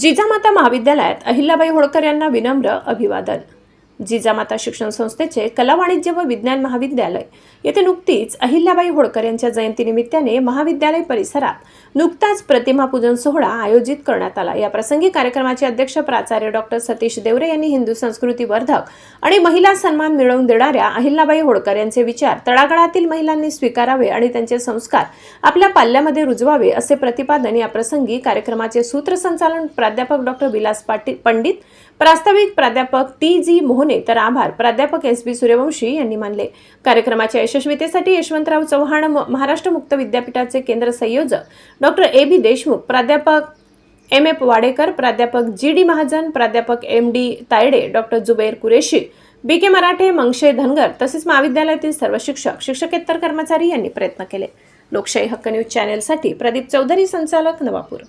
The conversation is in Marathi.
जिजामाता महाविद्यालयात अहिल्याबाई होळकर यांना विनम्र अभिवादन. जिजामाता शिक्षण संस्थेचे कला वाणिज्य व विज्ञान महाविद्यालय. येथे नुकतीच अहिल्याबाई होळकर यांच्या जयंतीनिमित्ताने महाविद्यालय परिसरात नुकताच प्रतिमा पूजन सोहळा आयोजित करण्यात आला. या प्रसंगी कार्यक्रमाचे अध्यक्ष प्राचार्य डॉक्टर सतीश देवरे यांनी हिंदू संस्कृती वर्धक आणि महिला सन्मान मिळवून देणाऱ्या अहिल्याबाई होळकर यांचे विचार तळागाळातील महिलांनी स्वीकारावे आणि त्यांचे संस्कार आपल्या पाल्यामध्ये रुजवावे असे प्रतिपादन या प्रसंगी कार्यक्रमाचे सूत्रसंचालन प्राध्यापक डॉक्टर विलास पाटील पंडित प्रास्ताविक प्राध्यापक टी जी मोहन तर आभार. प्राध्यापक एस बी सूर्यवंशी यांनी मानले. कार्यक्रमाच्या यशस्वीतेसाठी यशवंतराव चव्हाण महाराष्ट्र मुक्त विद्यापीठाचे केंद्र संयोजक. डॉक्टर ए बी देशमुख प्राध्यापक एम एफ वाडेकर प्राध्यापक जी डी महाजन प्राध्यापक M D Tayade doctor Zuber Qureshi B K Marathe Mangesh Dhangar तसेच महाविद्यालयातील सर्व शिक्षक शिक्षकेतर कर्मचारी यांनी प्रयत्न केले. लोकशाही हक्क न्यूज चॅनेलसाठी प्रदीप चौधरी संचालक नवापूर.